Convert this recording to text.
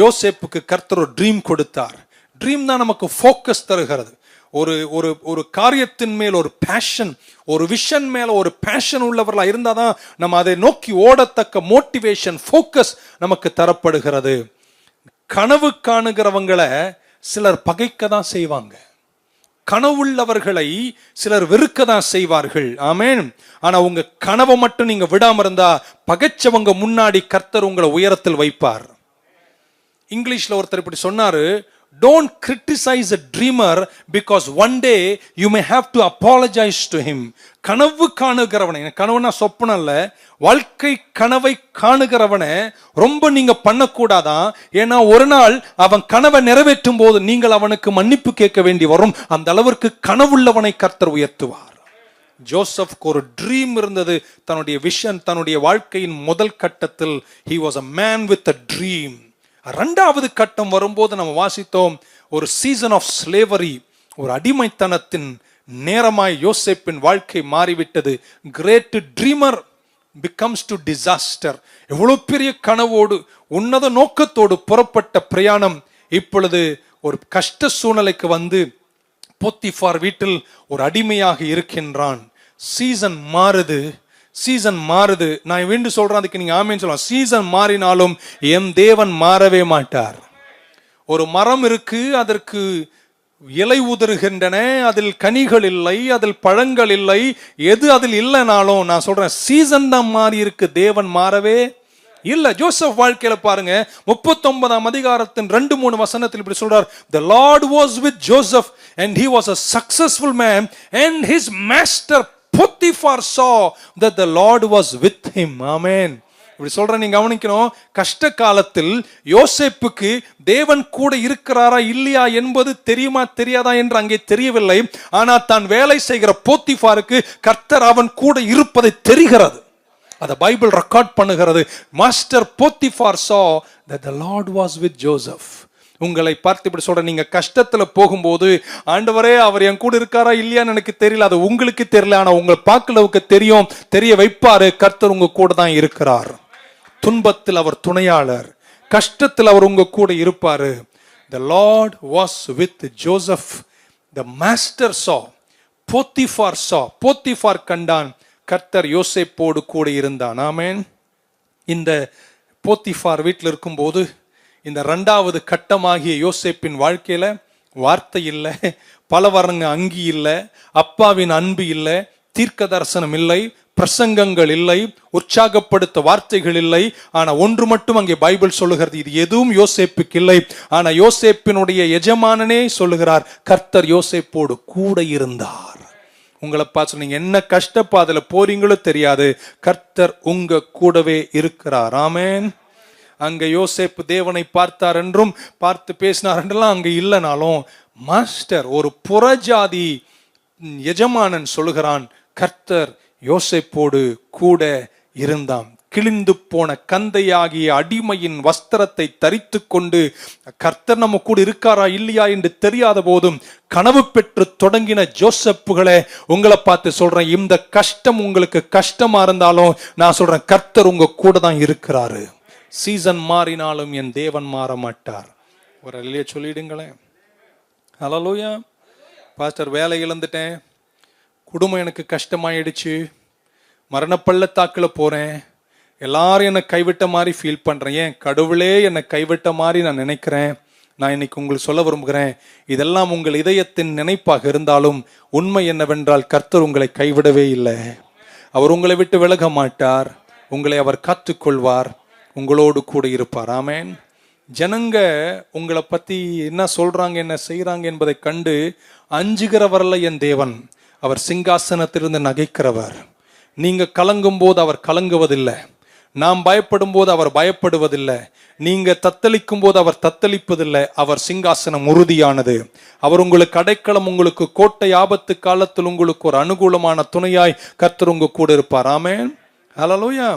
யோசேப்புக்கு கர்த்தர் ஒரு ட்ரீம் கொடுத்தார். ட்ரீம் தான் நமக்கு ஃபோக்கஸ் தருகிறது. ஒரு ஒரு ஒரு காரியத்தின் மேல் ஒரு பேஷன் ஒரு விஷன் மேல ஒரு பேஷன் உள்ளவர்களாக இருந்தால் தான் நம்ம அதை நோக்கி ஓடத்தக்க மோட்டிவேஷன் ஃபோக்கஸ் நமக்கு தரப்படுகிறது. கனவு காணுகிறவங்களை சிலர் பகைக்க தான் செய்வாங்க. கனவுள்ளவர்களை சிலர் வெறுக்க தான் செய்வார்கள். ஆமேன். ஆனா உங்க கனவை மட்டும் நீங்க விடாம இருந்தா பகைச்சவங்க முன்னாடி கர்த்தர் உங்களை உயரத்தில் வைப்பார். இங்கிலீஷில் ஒருத்தர் இப்படி சொன்னார் don't criticise a dreamer because one day you may have to apologise to him கனவு காணுகிறவனை கனவுனா சொப்பனம் இல்லை வாழ்க்கை கனவை காணுகிறவனை ரொம்ப நீங்கள் பண்ணக்கூடாதான். ஏன்னா ஒரு நாள் அவன் கனவை நிறைவேற்றும் போது நீங்கள் அவனுக்கு மன்னிப்பு கேட்க வேண்டி வரும். அந்த அளவிற்கு கனவுள்ளவனை கர்த்தர் உயர்த்துவார். ஜோசப்க்கு ஒரு ட்ரீம் இருந்தது. தன்னுடைய விஷன் தன்னுடைய வாழ்க்கையின் முதல் கட்டத்தில் he was a man with a dream ரெண்டாவது கட்டம் வரும்போது நம்ம வாசித்தோம் ஒரு சீசன் ஆஃப் ஸ்லேவரி ஒரு அடிமைத்தனத்தின் நேரமாய் யோசேப்பின் வாழ்க்கை மாறிவிட்டது. Great dreamer becomes to disaster எவ்வளோ பெரிய கனவோடு உன்னத நோக்கத்தோடு புறப்பட்ட பிரயாணம். இப்பொழுது ஒரு கஷ்ட சூழ்நிலைக்கு வந்து போத்திஃபார் வீட்டில் ஒரு அடிமையாக இருக்கின்றான். சீசன் மாறுது. சீசன் மாறுது. நான் வேண்டு சொல்றேன் அதுக்கு நீங்க ஆமேன்னு சொல்லலாம். சீசன் மாறினாலும் என் தேவன் மாறவே மாட்டார். ஒரு மரம் இருக்கு அதற்கு இலை உதறுகின்றன அதில் கனிகள் இல்லை அதில் பழங்கள் இல்லை. எது அதில் இல்லைனாலும் நான் சொல்றேன் சீசன் தான் மாறி இருக்கு தேவன் மாறவே இல்ல. ஜோசப் வாழ்க்கையில பாருங்க முப்பத்தொன்பதாம் அதிகாரத்தின் ரெண்டு மூணு வசனத்தில் இப்படி சொல்றார் the lord was with Joseph and he was a successful man and his master Potiphar saw that the lord was with him ஆமேன் இப்படி சொல்ற நீங்க கவனிக்கணும். கஷ்ட காலத்தில் யோசேப்புக்கு தேவன் கூட இருக்கிறாரா இல்லையா என்பது தெரியுமா தெரியாதா என்று அங்கே தெரியவில்லை. ஆனா தான் வேலை செய்கிற போத்திஃபாருக்கு கர்த்தர் அவன் கூட இருப்பதை தெரிகிறது. அதை பைபிள் ரெக்கார்ட் பண்ணுகிறது. Master Potiphar saw the the lord was with joseph. உங்களை பார்த்து இப்படி சொல்ற நீங்க கஷ்டத்துல போகும்போது ஆண்டவரே அவர் என் கூட இருக்காரா இல்லையான்னு எனக்கு தெரியல. அது உங்களுக்கு தெரியல. ஆனா உங்களை பார்க்கலவுக்கு தெரியும். தெரிய வைப்பாரு. கர்த்தர் உங்க கூட தான் இருக்கிறார். துன்பத்தில் அவர் துணையாளர். கஷ்டத்தில் அவர் உங்க கூட இருப்பாரு. Lord was with with the master saw போத்தி போத்திஃபார் சா போத்திஃபார் கண்டான். கர்த்தர் யோசேப்போடு கூட இருந்தான். ஆமேன். இந்த போத்திஃபார் வீட்டில் இருக்கும்போது இந்த ரெண்டாவது கட்டமாகிய யோசேப்பின் வாழ்க்கையில வார்த்தை இல்லை பல வரங்க அங்கி இல்லை அப்பாவின் அன்பு இல்லை தீர்க்க தரிசனம் இல்லை பிரசங்கங்கள் இல்லை உற்சாகப்படுத்த வார்த்தைகள் இல்லை. ஆனா ஒன்று மட்டும் அங்கே பைபிள் சொல்லுகிறது இது எதுவும் யோசேப்புக்கு இல்லை. ஆனா யோசேப்பினுடைய எஜமானனே சொல்லுகிறார் கர்த்தர் யோசேப்போடு கூட இருந்தார். உங்களை பார்த்து நீங்க என்ன கஷ்டப்பாதையில போறீங்களோ தெரியாது கர்த்தர் உங்க கூடவே இருக்கிறார். ஆமேன். அங்க யோசேப்பு தேவனை பார்த்தார் என்றும் பார்த்து பேசினார் என்றெல்லாம் அங்க இல்லைனாலும் மாஸ்டர் ஒரு புறஜாதி எஜமானன் சொல்லுகிறான் கர்த்தர் யோசேப்போடு கூட இருந்தான் கிழிந்து போன கந்தையாகிய அடிமையின் வஸ்திரத்தை தரித்து கொண்டு கர்த்தர் நம்ம கூட இருக்காரா இல்லையா என்று தெரியாத போதும் கனவு பெற்று தொடங்கின ஜோசப்புகளை உங்களை பார்த்து சொல்றேன் இந்த கஷ்டம் உங்களுக்கு கஷ்டமா இருந்தாலும் நான் சொல்றேன் கர்த்தர் உங்க கூட தான் இருக்கிறாரு. சீசன் மாறினாலும் என் தேவன் மாற மாட்டார் ஒரு இல்லையே சொல்லிடுங்களேன். ஹலோயா பாஸ்டர் வேலை இழந்துட்டேன். குடும்பம் எனக்கு கஷ்டமாயிடுச்சு. மரணப்பள்ளத்தாக்கில் போகிறேன் எல்லாரும் என்னை கைவிட்ட மாதிரி ஃபீல் பண்ணுறேன் ஏன்? கடவுளே என்னை கைவிட்ட மாதிரி நான் நினைக்கிறேன். நான் இன்னைக்கு உங்களுக்கு சொல்ல விரும்புகிறேன். இதெல்லாம் உங்கள் இதயத்தின் நினைப்பாக இருந்தாலும் உண்மை என்னவென்றால் கர்த்தர் உங்களை கைவிடவே இல்லை. அவர் உங்களை விட்டு விலக மாட்டார். உங்களை அவர் காத்துக்கொள்வார். உங்களோடு கூட இருப்பார். ஆமேன். ஜனங்க உங்களை பத்தி என்ன சொல்றாங்க என்ன செய்கிறாங்க என்பதை கண்டு அஞ்சுகிறவரல்ல என் தேவன். அவர் சிங்காசனத்திலிருந்து நகைக்கிறவர். நீங்க கலங்கும் போது அவர் கலங்குவதில்லை. நாம் பயப்படும் போது அவர் பயப்படுவதில்லை. நீங்க தத்தளிக்கும் போது அவர் தத்தளிப்பதில்லை. அவர் சிங்காசனம் உறுதியானது. அவர் உங்களுக்கு அடைக்கலம் உங்களுக்கு கோட்டை ஆபத்து காலத்தில் உங்களுக்கு ஒரு அனுகூலமான துணையாய் கர்த்தர் உங்க கூட இருப்பார். ஆமென். ஹலோயா